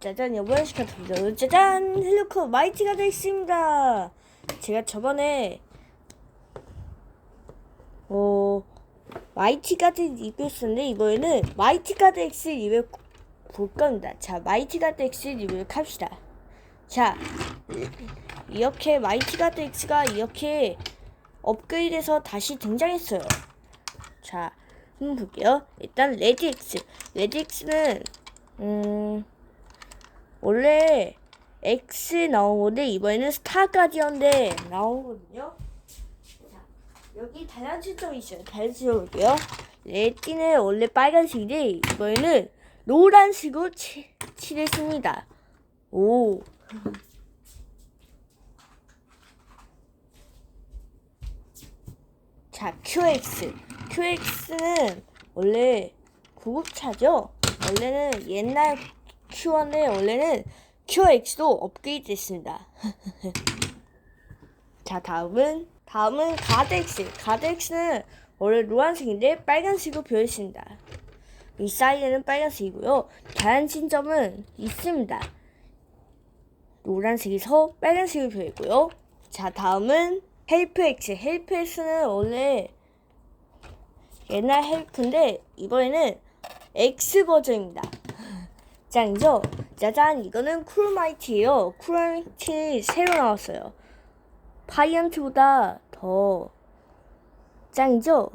짜잔 여보야 시카트입니다 짜잔 헬로커 마이티가 됐습니다. 제가 저번에 어 마이티 가드 리뷰였었는데 이번에는 마이티 가드 X 리뷰 볼 겁니다. 자 마이티 가드 X 리뷰를 합시다. 자 이렇게 마이티 가드 X가 이렇게 업그레이드해서 다시 등장했어요. 자 한번 볼게요. 일단 레드 X 레드 X는 음 원래 X 나온 건데 이번에는 스타 가디언데 나오거든요. 자, 여기 다양한 시점이 있어요. 다양한 시점 볼게요. 레티는 원래 빨간색인데 이번에는 노란색으로 치, 칠했습니다. 오. 자, QX. QX는 원래 구급차죠? 원래는 옛날 Q1에 원래는 QX도 업그레이드 됐습니다. 자, 다음은, 다음은 가드X. 가드X는 원래 노란색인데 빨간색으로 변했습니다. 이 사이에는 빨간색이고요. 다양한 신점은 있습니다. 노란색에서 빨간색으로 변했고요. 자, 다음은 헬프X. 헬프X는 원래 옛날 헬프인데 이번에는 X 버전입니다. 짱이죠? 짜잔 이거는 쿨마이티예요. 쿨마이티 새로 나왔어요. 파이언트보다 더 짱이죠?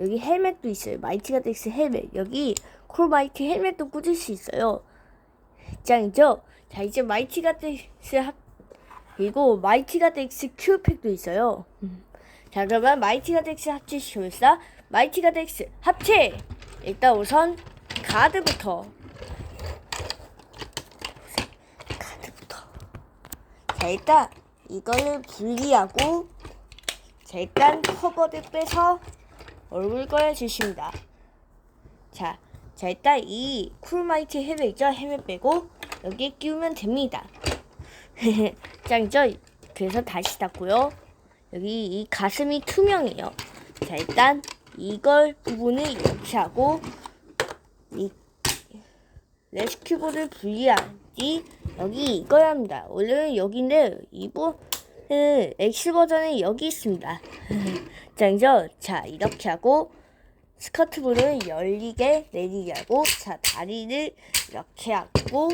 여기 헬멧도 있어요. 마이티가 덱스 헬멧. 여기 쿨마이티 헬멧도 꽂을 수 있어요. 짱이죠? 자 이제 마이티가 덱스 합 그리고 마이티가 덱스 큐팩도 있어요. 음. 자 그러면 마이티가 덱스 합치시켜볼까? 마이티가 덱스 합체! 일단 우선 가드부터. 자, 일단 이거를 분리하고 자, 일단 커버를 빼서 얼굴 꺼내주십니다. 자, 자, 일단 이 쿨마이트 헬멧 있죠? 헬멧 빼고 여기에 끼우면 됩니다. 짱이죠? 그래서 다시 닫고요. 여기 이 가슴이 투명해요. 자, 일단 이걸 부분을 이렇게 하고 이 레스큐볼을 분리 하지 여기 이거야 합니다. 원래는 여기인데 이번 X 버전은 여기 있습니다. 짱이죠? 자 이렇게 하고 스커트볼을 열리게 내리게 하고 자 다리를 이렇게 하고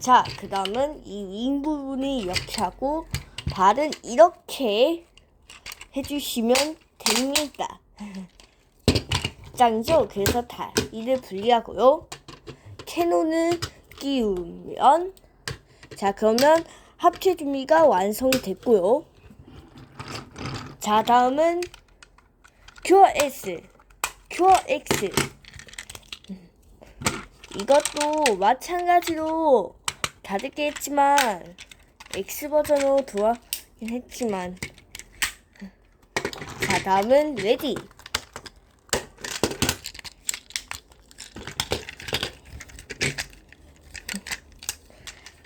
자 그 다음은 이 윙 부분을 이렇게 하고 발은 이렇게 해주시면 됩니다. 짱이죠? 그래서 다리를 분리하고요. 캐논을 끼우면. 자 그러면 합체 준비가 완성이 됐고요. 자 다음은 QS QX 이것도 마찬가지로 다르게 했지만 X 버전으로 들어가긴 했지만. 자 다음은 레디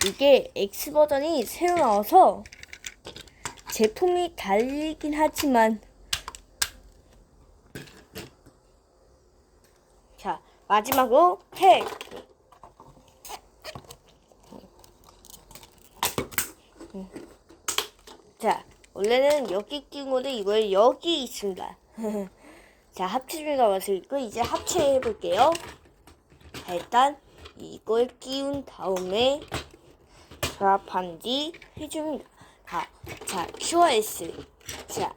이게 X 버전이 새로 나와서 제품이 달리긴 하지만 자 마지막으로 팩. 자 원래는 여기 끼운 건데 이걸 여기 있습니다. 자 합체 중가 와서 있고 이제 합체해 볼게요. 자 일단 이걸 끼운 다음에 결합한 뒤 해줍니다. 자, 자, QS. 자,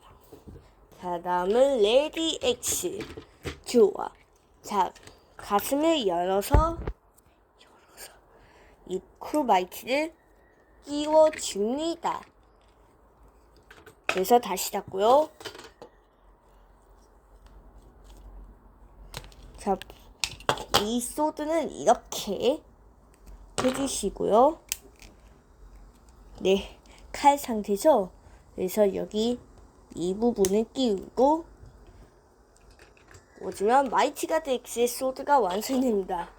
자, 다음은 레디 X. 좋아. 자, 가슴을 열어서, 열어서, 이 크로마이트를 끼워줍니다. 그래서 다시 닫고요. 자, 이 소드는 이렇게 해주시고요. 네, 칼 상태죠? 그래서 여기 이 부분을 끼우고 오지면 마이티가드 X의 소드가 완성됩니다.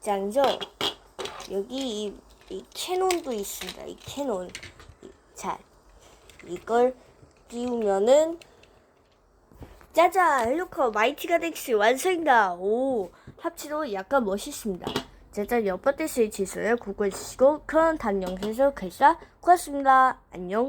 짱이죠? 여기 이, 이 캐논도 있습니다. 이 캐논. 이- 자, 이걸 끼우면은 짜잔! 헬로커 마이티가드 X 완성이다! 오, 합치도 약간 멋있습니다. 제자 몇 번째 스위치 있어요. 구글 주시고 그럼 다음 영상에서 뵙겠습니다. 고맙습니다. 안녕.